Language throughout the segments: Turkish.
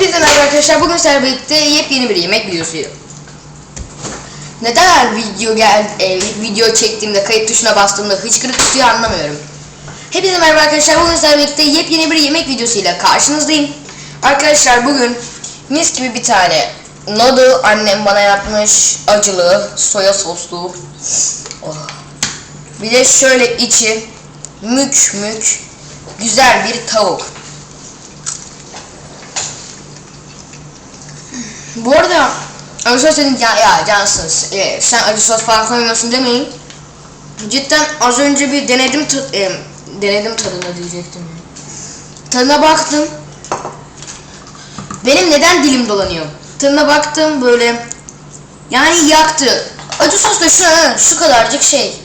Hepinize merhaba arkadaşlar. Bugün sizlerle birlikte yepyeni bir yemek videosu. Neden video gel e, video çektiğimde kayıt tuşuna bastığımda hıçkırık tutuyor anlamıyorum. Hepinize merhaba arkadaşlar. Bugün sizlerle birlikte yepyeni bir yemek videosuyla karşınızdayım. Arkadaşlar bugün mis gibi bir tane noodle annem bana yapmış acılı soya soslu. Oh. Bir de şöyle içi mük mük güzel bir tavuk. Bu arada acı dedim ya, ya cansın e, sen acı sos falan koymuyorsun demeyin. Cidden az önce bir denedim e, denedim tadına diyecektim. Tadına baktım. Benim neden dilim dolanıyor? Tadına baktım böyle yani yaktı. Acı sos da şu şu kadarcık şey.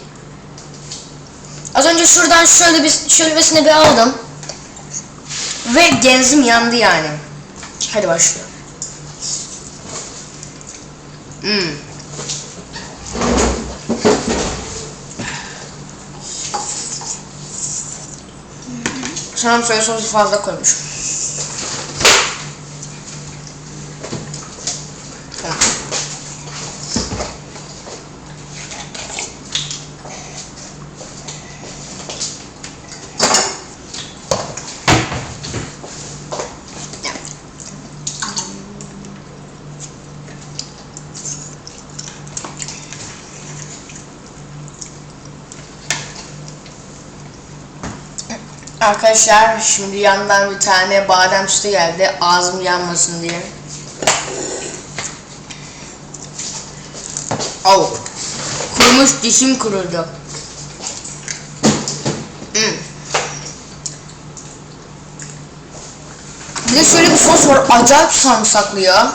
Az önce şuradan şöyle bir şöylesine bir aldım. Ve genzim yandı yani. Hadi başlayalım. Hmm. Sanırım soya sosu fazla koymuş. Arkadaşlar şimdi yandan bir tane badem sütü geldi ağzım yanmasın diye. Oh. Kurumuş dişim kurudu. Hmm. Bir de şöyle bir sos var acayip sarımsaklı ya.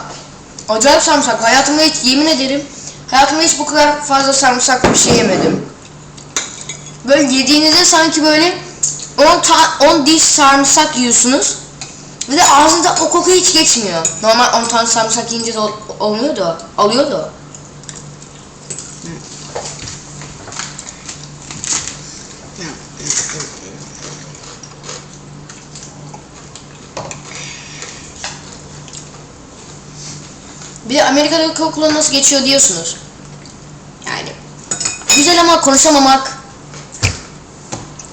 Acayip sarımsaklı. Hayatımda hiç yemin ederim hayatımda hiç bu kadar fazla sarımsaklı bir şey yemedim. Böyle yediğinizde sanki böyle 10 ta 10 diş sarımsak yiyorsunuz. Bir de ağzınıza o koku hiç geçmiyor. Normal 10 tane sarımsak yiyince de ol- olmuyor da, alıyor da. Bir de Amerika'daki okula nasıl geçiyor diyorsunuz. Yani güzel ama konuşamamak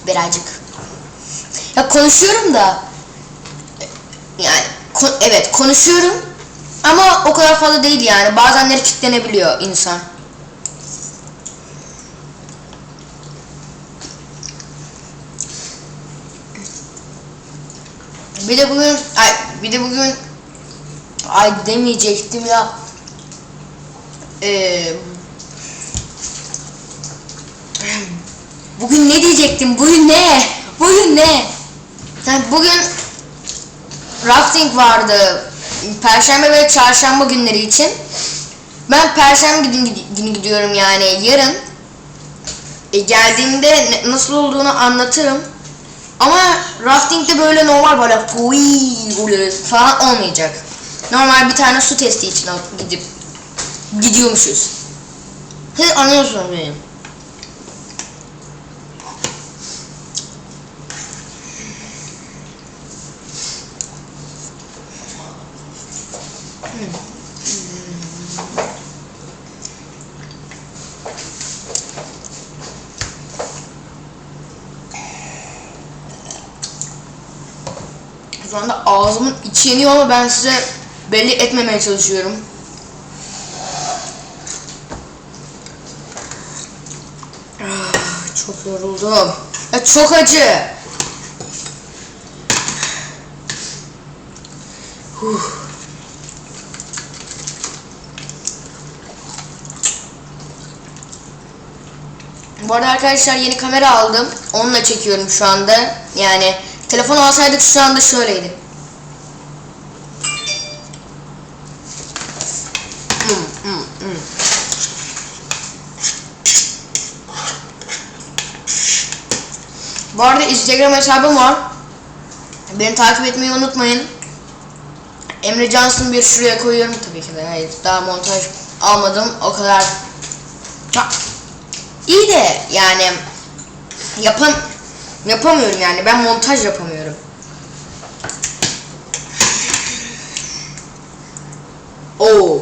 birazcık. Ya konuşuyorum da yani ko- evet konuşuyorum ama o kadar fazla değil yani. Bazenleri kilitlenebiliyor insan. Bir de bugün ay bir de bugün ay demeyecektim ya. Ee, Bugün ne diyecektim? Bugün ne? Bugün ne? Bugün rafting vardı. Perşembe ve çarşamba günleri için. Ben perşembe günü, günü gidiyorum yani yarın. E, geldiğimde nasıl olduğunu anlatırım. Ama raftingde böyle normal böyle böyle falan olmayacak. Normal bir tane su testi için gidip gidiyormuşuz. Siz anlıyorsunuz beni. Şu anda ağzımın içi yanıyor ama ben size belli etmemeye çalışıyorum. Ah, çok yoruldum. Ya çok acı. Huh. Bu arada arkadaşlar yeni kamera aldım. Onunla çekiyorum şu anda. Yani telefon alsaydık şu anda şöyleydi. Bu arada Instagram hesabım var. Beni takip etmeyi unutmayın. Emre Johnson bir şuraya koyuyorum tabii ki de. Hayır daha montaj almadım o kadar. Ha, İyi de yani yapan yapamıyorum yani ben montaj yapamıyorum. Oo.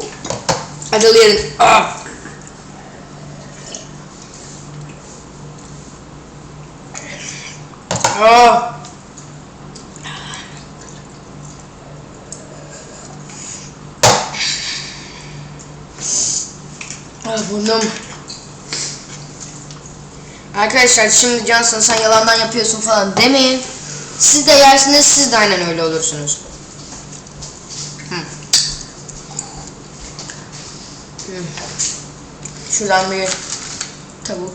Acılı. Ah. Ah. Ah burnum. Arkadaşlar şimdi Johnson sen yalandan yapıyorsun falan demeyin. Siz de yersiniz siz de aynen öyle olursunuz. Hı. Hı. Şuradan bir tavuk.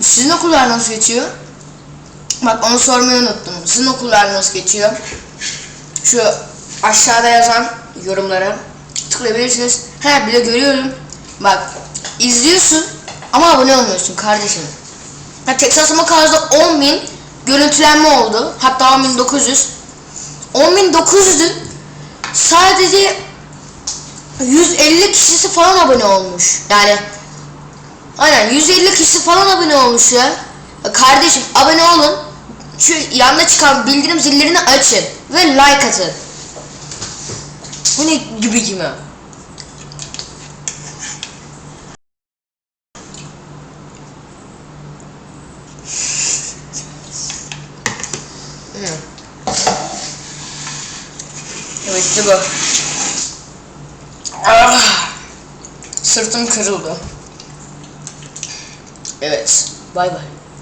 Sizin okullar nasıl geçiyor? Bak onu sormayı unuttum. Sizin okullar nasıl geçiyor? Şu aşağıda yazan yorumlara tıklayabilirsiniz. He bile görüyorum. Bak izliyorsun ama abone olmuyorsun kardeşim. Ha, Texas Macars'da 10.000 görüntülenme oldu. Hatta 10.900. 10.900'ün sadece 150 kişisi falan abone olmuş. Yani Aynen 150 kişi falan abone olmuş ya. Kardeşim abone olun. Şu yanda çıkan bildirim zillerini açın. Ve like atın. Bu ne gibi. Hı. Evet bu. Ah, sırtım kırıldı. Bye bye.